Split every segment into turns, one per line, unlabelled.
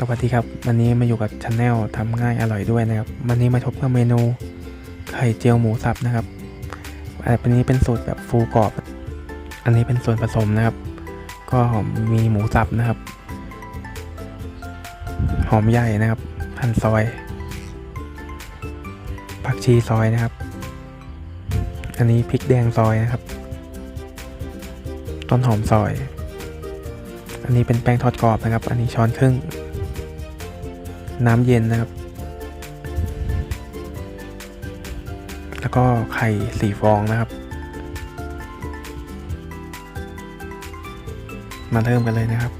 สวัสดีครับ วันนี้มาอยู่กับช anel ทำง่ายอร่อยด้วยนะครับ วันนี้มาพบกับเมนูไข่เจียวหมูสับนะครับอันนี้เป็นสูตรแบบฟูกรอบ อันนี้เป็นส่วนผสมนะครับ ก็มีหมูสับนะครับ หอมใหญ่นะครับหั่นซอย ผักชีซอยนะครับ อันนี้พริกแดงซอยนะครับ ต้นหอมซอย อันนี้เป็นแป้งทอดกรอบนะครับ อันนี้ช้อนครึ่ง น้ำเย็นนะครับ แล้วก็ไข่สี่ฟองนะครับ มาเริ่มกันเลยนะครับ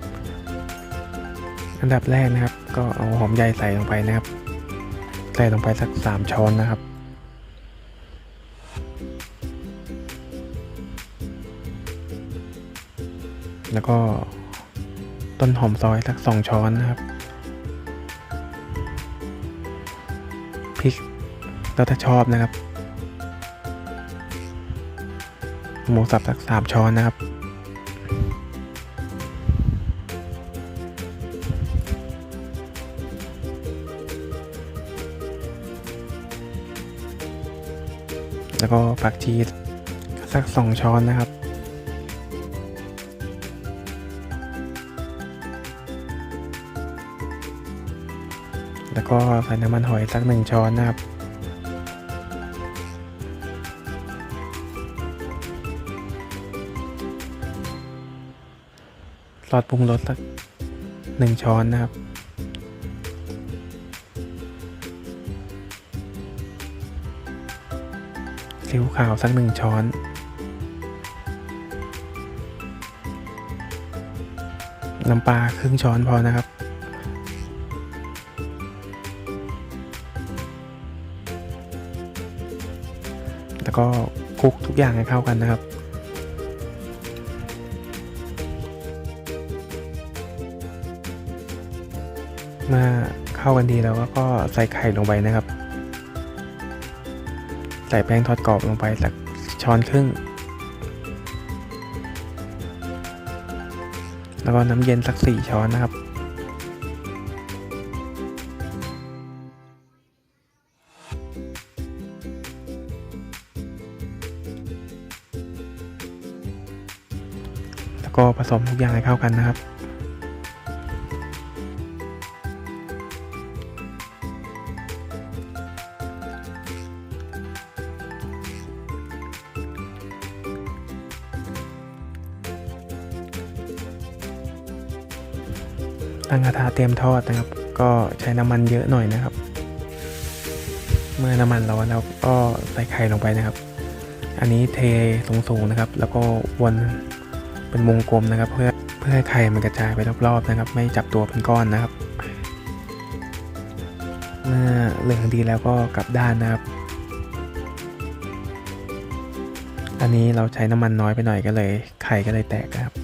อันดับแรกนะครับ ก็เอาหอมใหญ่ใส่ลงไปนะครับ ใส่ลงไปสักสามช้อนนะครับแล้วก็ต้นหอมซอยสักสองช้อนนะครับ แล้วถ้าชอบนะครับ หมูสับสักสามช้อนนะครับ แล้วก็ผักชีสักสองช้อนนะครับแล้วก็ใส่น้ำมันหอยสักหนึ่งช้อนนะครับ ซอสปรุงรสสักหนึ่งช้อนนะครับ ซีอิ๊วขาวสักหนึ่งช้อนน้ำปลาครึ่งช้อนพอนะครับ แล้วก็คลุกทุกอย่างให้เข้ากันนะครับ เมื่อเข้ากันดีแล้วก็ใส่ไข่ลงไปนะครับ ใส่แป้งทอดกรอบลงไปสักช้อนครึ่ง แล้วก็น้ำเย็นสักสี่ช้อนนะครับ แล้วก็ผสมทุกอย่างให้เข้ากันนะครับ ตั้งกระทะเตรียมทอดนะครับ ก็ใช้น้ำมันเยอะหน่อยนะครับ เมื่อน้ำมันร้อนแล้วก็ใส่ไข่ลงไปนะครับ อันนี้เทสูงๆนะครับ แล้วก็วนเป็นวงกลมนะครับ เพื่อเพื่อให้ไข่มันกระจายไปรอบๆนะครับ ไม่จับตัวเป็นก้อนนะครับ เมื่อเหลืองดีแล้วก็กลับด้านนะครับ อันนี้เราใช้น้ำมันน้อยไปหน่อยก็เลย ไข่ก็เลยแตกนะครับ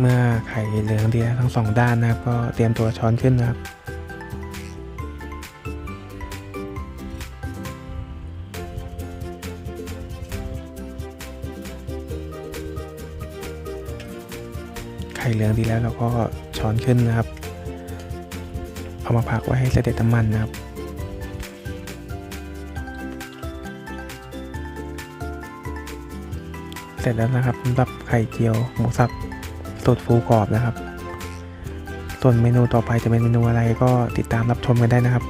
เมื่อไข่เหลืองดีแล้วทั้งสองด้านนะครับก็เตรียมตัวช้อนขึ้นนะครับไข่เหลืองดีแล้วเราก็ช้อนขึ้นนะครับ เอามาพักไว้ให้เสด็จน้ำมันนะครับเสร็จแล้วนะครับสำหรับไข่เจียวหมูสับ สูตรฟูกรอบนะครับ ส่วนเมนูต่อไปจะเป็นเมนูอะไรก็ติดตามรับชมกันได้นะครับ